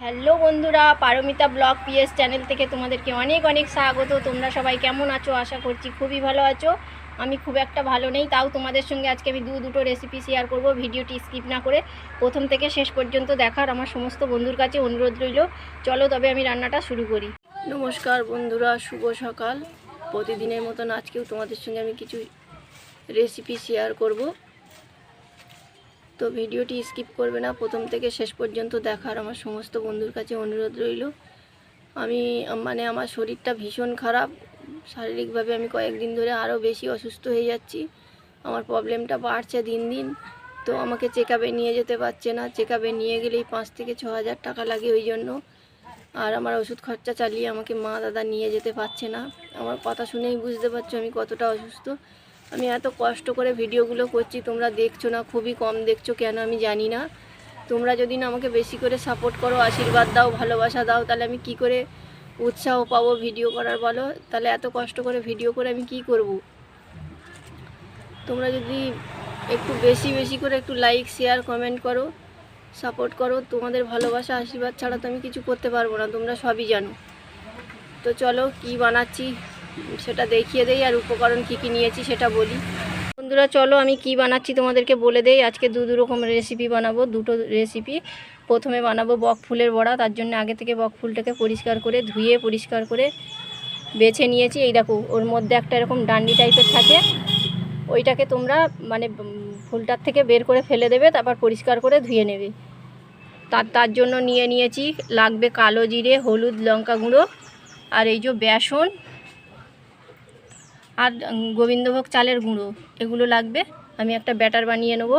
Hello বন্ধুরা, Paromita blog PS channel থেকে তোমাদেরকে অনেক অনেক স্বাগত। তোমরা সবাই কেমন আছো? আশা করছি খুবই ভালো আছো। আমি খুব একটা ভালো নেই, তাও তোমাদের সঙ্গে আজকে আমি দু দুটো রেসিপি শেয়ার করব। ভিডিওটি স্কিপ না করে প্রথম থেকে শেষ পর্যন্ত দেখার আমার সমস্ত বন্ধুর কাছে অনুরোধ রইল। চলো তবে আমি রান্নাটা শুরু করি। নমস্কার বন্ধুরা, শুভ সকাল। প্রতিদিনের মতন আজকেও তোমাদের সঙ্গে আমি কিছু রেসিপি শেয়ার করব। তো ভিডিওটি স্কিপ করবে না। প্রথম থেকে শেষ পর্যন্ত দেখার আমার সমস্ত বন্ধুর কাছে অনুরোধ রইল। আমি মানে আমার শরীরটা ভীষণ খারাপ। শারীরিকভাবে আমি কয়েকদিন ধরে আরও বেশি অসুস্থ হয়ে যাচ্ছি। আমার প্রবলেমটা বাড়ছে দিন দিন। তো আমাকে চেক নিয়ে যেতে পারছে না। চেক নিয়ে গেলেই পাঁচ থেকে ছ হাজার টাকা লাগে ওই জন্য। আর আমার ওষুধ খরচা চালিয়ে আমাকে মা দাদা নিয়ে যেতে পারছে না। আমার কথা শুনেই বুঝতে পারছ আমি কতটা অসুস্থ। আমি এত কষ্ট করে ভিডিওগুলো করছি, তোমরা দেখছ না, খুবই কম দেখছ, কেন আমি জানি না। তোমরা যদি না আমাকে বেশি করে সাপোর্ট করো, আশীর্বাদ দাও, ভালোবাসা দাও, তাহলে আমি কি করে উৎসাহ পাবো ভিডিও করার বলো? তাহলে এত কষ্ট করে ভিডিও করে আমি কি করব? তোমরা যদি একটু বেশি বেশি করে একটু লাইক শেয়ার কমেন্ট করো সাপোর্ট করো, তোমাদের ভালোবাসা, আশীর্বাদ ছাড়া তো আমি কিছু করতে পারব না, তোমরা সবই জানো। তো চলো কি বানাচ্ছি? সেটা দেখিয়ে দেই আর উপকরণ কি কি নিয়েছি সেটা বলি। বন্ধুরা, চলো আমি কি বানাচ্ছি তোমাদেরকে বলে দেই। আজকে দু দু রকম রেসিপি বানাবো, দুটো রেসিপি প্রথমে বানাবো বক ফুলের বড়া, তার জন্য আগে থেকে বক ফুলটাকে পরিষ্কার করে, ধুয়ে পরিষ্কার করে বেছে নিয়েছি। এই দেখো, ওর মধ্যে একটা এরকম ডান্ডি টাইপের থাকে। ওইটাকে তোমরা মানে ফুলটার থেকে বের করে ফেলে দেবে, তারপর পরিষ্কার করে ধুয়ে নেবে। তার তার জন্য নিয়ে নিয়েছি, লাগবে কালো জিরে, হলুদ লঙ্কা গুঁড়ো আর এই যে বেসন। আর গোবিন্দভোগ চালের গুঁড়ো, এগুলো লাগবে। আমি একটা ব্যাটার বানিয়ে নেব।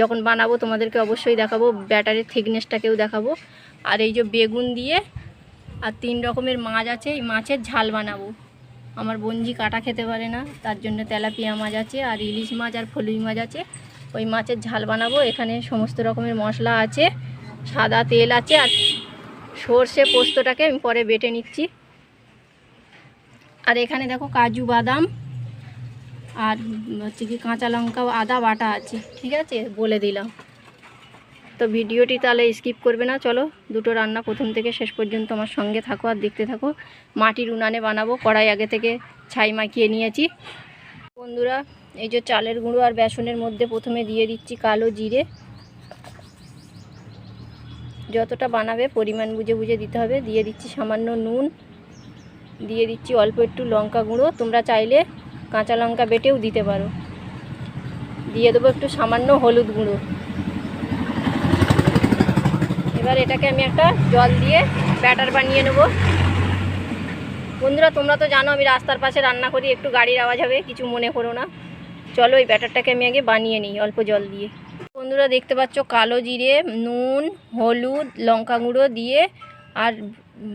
যখন বানাবো, তোমাদেরকে অবশ্যই দেখাবো। ব্যাটারের থিকনেসটাকেও দেখাবো। আর এই যে বেগুন দিয়ে, আর তিন রকমের মাছ আছে, এই মাছের ঝাল বানাবো। আমার বঞ্জি কাটা খেতে পারে না, তার জন্য তেলাপিয়া মাছ আছে, আর ইলিশ মাছ আর ফলুই মাছ আছে। ওই মাছের ঝাল বানাবো। এখানে সমস্ত রকমের মশলা আছে, সাদা তেল আছে, আর সর্ষে পোস্তটাকে আমি পরে বেটে নিচ্ছি। আর এখানে দেখো কাজু বাদাম আর হচ্ছে কি কাঁচা লঙ্কা আদা বাটা আছে, ঠিক আছে? বলে দিলাম। তো ভিডিওটি তাহলে স্কিপ করবে না, চলো দুটো রান্না প্রথম থেকে শেষ পর্যন্ত আমার সঙ্গে থাকো আর দেখতে থাকো। মাটির উনানে বানাবো, কড়াই আগে থেকে ছাই মাখিয়ে নিয়েছি। বন্ধুরা, এই যে চালের গুঁড়ো আর বেসনের মধ্যে প্রথমে দিয়ে দিচ্ছি কালো জিরে। যতটা বানাবে পরিমাণ বুঝে বুঝে দিতে হবে। দিয়ে দিচ্ছি সামান্য নুন। দিয়ে দিচ্ছি অল্প একটু লঙ্কা গুঁড়ো। তোমরা চাইলে কাঁচা লঙ্কা বেটেও দিতে পারো। দিয়ে দেবো একটু সামান্য হলুদ গুঁড়ো। এবার এটাকে আমি একটা জল দিয়ে ব্যাটার বানিয়ে নেব। বন্ধুরা, তোমরা তো জানো আমি রাস্তার পাশে রান্না করি, একটু গাড়ির আওয়াজ হবে, কিছু মনে করো না। চলো এই ব্যাটারটাকে আমি আগে বানিয়ে নিই অল্প জল দিয়ে। বন্ধুরা, দেখতে পাচ্ছ কালো জিরে, নুন, হলুদ, লঙ্কা গুঁড়ো দিয়ে আর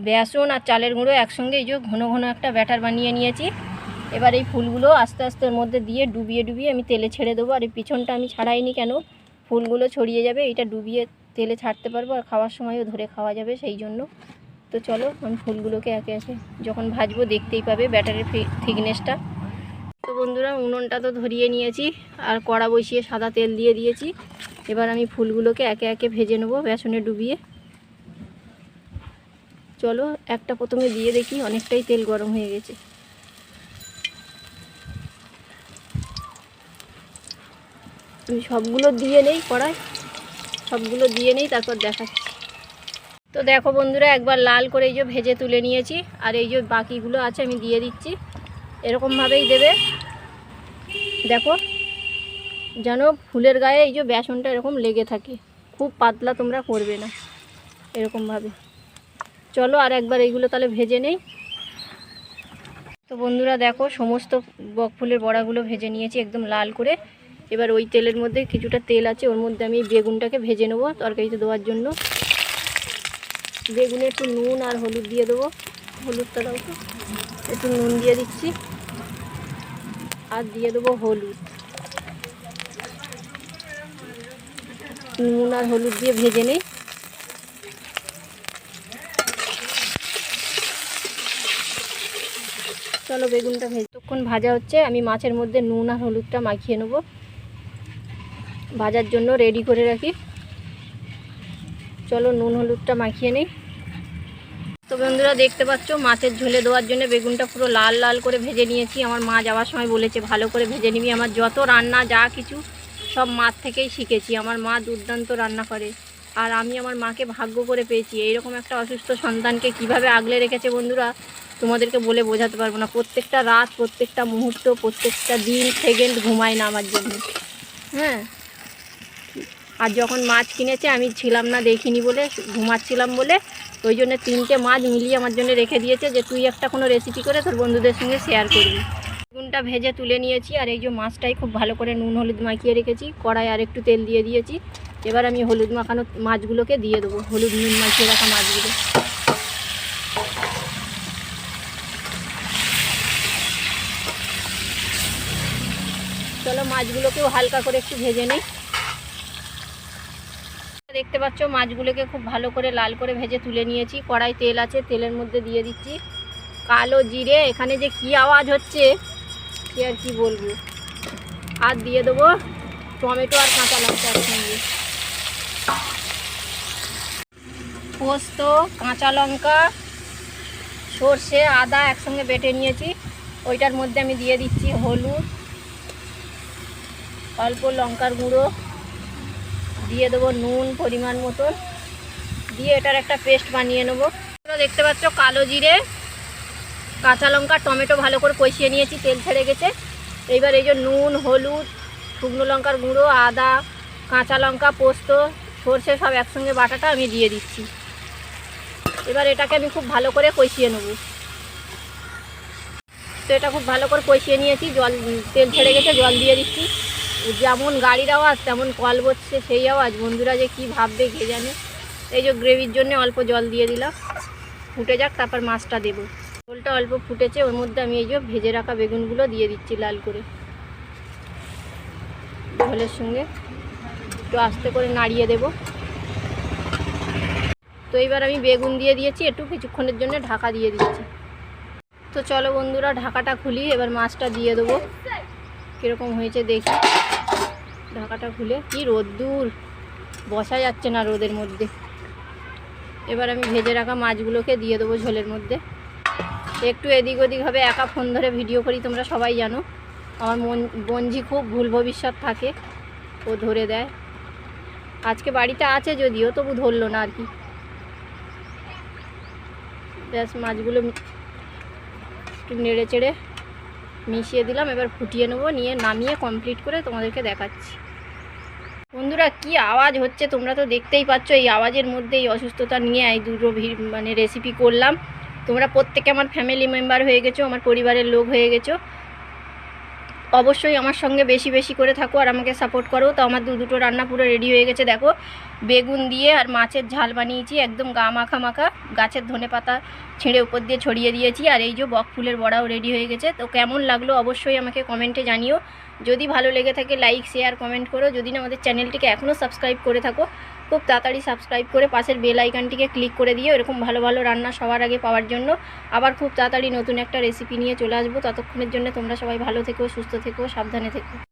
বেসন আর চালের গুঁড়ো একসঙ্গে এই যে ঘন ঘন একটা ব্যাটার বানিয়ে নিয়েছি। এবার এই ফুলগুলো আস্তে আস্তে মধ্যে দিয়ে ডুবিয়ে ডুবিয়ে আমি তেলে ছেড়ে দেবো। আর এই পিছনটা আমি ছাড়াইনি কেন? ফুলগুলো ছড়িয়ে যাবে এটা ডুবিয়ে তেলে ছাড়তে পারব আর খাওয়ার সময়ও ধরে খাওয়া যাবে সেই জন্য। তো চলো আমি ফুলগুলোকে একে একে যখন ভাজবো দেখতেই পাবে ব্যাটারের থিকনেসটা। তো বন্ধুরা উনুনটা তো ধরিয়ে নিয়েছি আর কড়া বসিয়ে সাদা তেল দিয়ে দিয়েছি। এবার আমি ফুলগুলোকে একে একে ভেজে নেব বেসনে ডুবিয়ে। চলো, একটা প্রথমে দিয়ে দেখি, অনেকটাই তেল গরম হয়ে গেছে। আমি সবগুলো দিয়ে নেই কড়াই, সবগুলো দিয়ে নেই, তারপর দেখাচ্ছি। তো দেখো বন্ধুরা, একবার লাল করে এই যে ভেজে তুলে নিয়েছি, আর এই যে বাকিগুলো আছে আমি দিয়ে দিচ্ছি। এরকমভাবেই দেবে। দেখো, যেন ফুলের গায়ে এই যে বেসনটা এরকম লেগে থাকে। খুব পাতলা তোমরা করবে না, এরকমভাবে। চলো আর একবার এইগুলো তাহলে ভেজে নেই। তো বন্ধুরা দেখো, সমস্ত বক ফুলের বড়াগুলো ভেজে নিয়েছি একদম লাল করে। এবার ওই তেলের মধ্যে কিছুটা তেল আছে, ওর মধ্যে আমি বেগুনটাকে ভেজে নেব তরকারিতে দেওয়ার জন্য। বেগুনে একটু নুন আর হলুদ দিয়ে দেবো। হলুদটা দাও তো। একটু নুন দিয়ে দিচ্ছি। আর দিয়ে দেবো হলুদ। নুন আর হলুদ দিয়ে ভেজে নেই। চলো বেগুনটা ভেজে তখন ভাজা হচ্ছে, আমি মাছের মধ্যে নুন আর হলুদটা মাখিয়ে নেব। ভাজার জন্য রেডি করে রাখি। চলো নুন হলুদটা মাখিয়ে নিই। তো বন্ধুরা, দেখতে পাচ্ছ, মাছের ঝোলে দেওয়ার জন্য বেগুনটা পুরো লাল লাল করে ভেজে নিয়েছি। আমার মা যাওয়ার সময় বলেছে, ভালো করে ভেজে নিবি। আমার যত রান্না, যা কিছু, সব মার থেকেই শিখেছি। আমার মা দুর্দান্ত রান্না করে। আর আমি আমার মাকে ভাগ্য করে পেয়েছি। এইরকম একটা অসুস্থ সন্তানকে কীভাবে আগলে রেখেছে বন্ধুরা, তোমাদেরকে বলে বোঝাতে পারব না। প্রত্যেকটা রাত, প্রত্যেকটা মুহূর্ত, প্রত্যেকটা দিন, সেকেন্ড ঘুমায় না আমার জন্য। হ্যাঁ? আর যখন মাছ কিনেছে, আমি ছিলাম না দেখিনি বলে, ঘুমাচ্ছিলাম বলে, ওই জন্য তিনটে মাছ মিলিয়ে আমার জন্য রেখে দিয়েছে যে, তুই একটা কোনো রেসিপি করে তোর বন্ধুদের সঙ্গে শেয়ার করবি। বেগুনটা ভেজে তুলে নিয়েছি, আর এই যে মাছটাই খুব ভালো করে নুন, হলুদ মাখিয়ে রেখেছি, কড়াই আর একটু তেল দিয়ে দিয়েছি। এবার আমি হলুদ মাখানো মাছগুলোকে দিয়ে দেবো। হলুদ নুন মাখিয়ে রাখা মাছগুলো। চলো মাছগুলোকেও হালকা করে একটু ভেজে নিই। দেখতে পাচ্ছ, মাছগুলোকে খুব ভালো করে লাল করে ভেজে তুলে নিয়েছি। কড়াই তেল আছে, তেলের মধ্যে দিয়ে দিচ্ছি। কালো জিরে, এখানে যে কি আওয়াজ হচ্ছে সে আর কি বলব। আর দিয়ে দেবো টমেটো আর কাঁচা লঙ্কা একসঙ্গে। পোস্ত, কাঁচা লঙ্কা, সর্ষে, আদা একসঙ্গে বেটে নিয়েছি। ওইটার মধ্যে আমি দিয়ে দিচ্ছি হলুদ, অল্প লঙ্কার গুঁড়ো। দিয়ে দেবো নুন পরিমাণ মতন। দিয়ে এটার একটা পেস্ট বানিয়ে নেব। দেখতে পাচ্ছ কালো জিরে, কাঁচা লঙ্কা, টমেটো ভালো করে কষিয়ে নিয়েছি, তেল ছেড়ে গেছে। এইবার এই যে নুন, হলুদ, শুকনো লঙ্কার গুঁড়ো, আদা, কাঁচা লঙ্কা, পোস্ত সর্ষে সব একসঙ্গে বাটাটা আমি দিয়ে দিচ্ছি। এবার এটাকে আমি খুব ভালো করে কষিয়ে নেব। তো এটা খুব ভালো করে কষিয়ে নিয়েছি, জল, তেল ছেড়ে গেছে, জল দিয়ে দিচ্ছি। যেমন গাড়ির আওয়াজ, তেমন কল বসছে সেই আওয়াজ। বন্ধুরা যে কি ভাববে কে জানে। এই যে গ্রেভির জন্য অল্প জল দিয়ে দিলাম। ফুটে যাক, তারপর মাছটা দেবো। ঝোলটা অল্প ফুটেছে, ওর মধ্যে আমি এই যে ভেজে রাখা বেগুনগুলো দিয়ে দিচ্ছি লাল করে। ঝোলের সঙ্গে একটু আস্তে করে নাড়িয়ে দেব। তো এবার আমি বেগুন দিয়ে দিয়েছি, একটু কিছুক্ষণের জন্য ঢাকা দিয়ে দিচ্ছি। তো চলো বন্ধুরা, ঢাকাটা খুলি, এবার মাছটা দিয়ে দেবো। কীরকম হয়েছে দেখি। ঢাকাটা খুলে, কি রোদ্দুর! বসা যাচ্ছে না রোদের মধ্যে। এবার আমি ভেজে রাখা মাছগুলোকে দিয়ে দেবো ঝোলের মধ্যে। একটু এদিক ওদিক হবে, একা ফোন ধরে ভিডিও করি, তোমরা সবাই জানো। আমার মন বঞ্জি খুব ভুল ভবিষ্যৎ থাকে, ও ধরে দেয়। আজকে বাড়িতে আছে যদিও, তবু ধরলো না আর কি। ব্যাস, মাছগুলো একটু নেড়ে চেড়ে মিশিয়ে দিলাম। এবার ফুটিয়ে নেব, নিয়ে নামিয়ে কমপ্লিট করে তোমাদেরকে দেখাচ্ছি। বন্ধুরা, কি আওয়াজ হচ্ছে? তোমরা তো দেখতেই পাচ্ছ, এই আওয়াজের মধ্যে এই অসুস্থতা নিয়ে এই দুটো মানে রেসিপি করলাম। তোমরা প্রত্যেকে আমার ফ্যামিলি মেম্বার হয়ে গেছো, আমার পরিবারের লোক হয়ে গেছো। অবশ্যই আমার সঙ্গে বেশি বেশি করে থাকো আর আমাকে সাপোর্ট করো। তো আমার দু দুটো রান্না পুরো রেডি হয়ে গেছে, দেখো। বেগুন দিয়ে আর মাছের ঝাল বানিয়েছি, একদম গা মাখা মাখা। গাছের ধনে পাতা ছিঁড়ে উপর দিয়ে ছড়িয়ে দিয়েছি আর এই যে বক ফুলের বড়াও রেডি হয়ে গেছে। তো কেমন লাগল অবশ্যই আমাকে কমেন্টে জানিও। যদি ভালো লেগে থাকে লাইক শেয়ার কমেন্ট করো। যদি না আমাদের চ্যানেলটিকে এখনও সাবস্ক্রাইব করে থাকো খুব তাড়াতাড়ি সাবস্ক্রাইব করে পাশের বেল আইকনটিকে ক্লিক করে দিয়ে এরকম ভালো ভালো রান্না সবার আগে পাওয়ার জন্য। আবার খুব তাড়াতাড়ি নতুন একটা রেসিপি নিয়ে চলে আসব। ততক্ষণের জন্য তোমরা সবাই ভালো থেকো, সুস্থ থেকো, সাবধানে থেকো।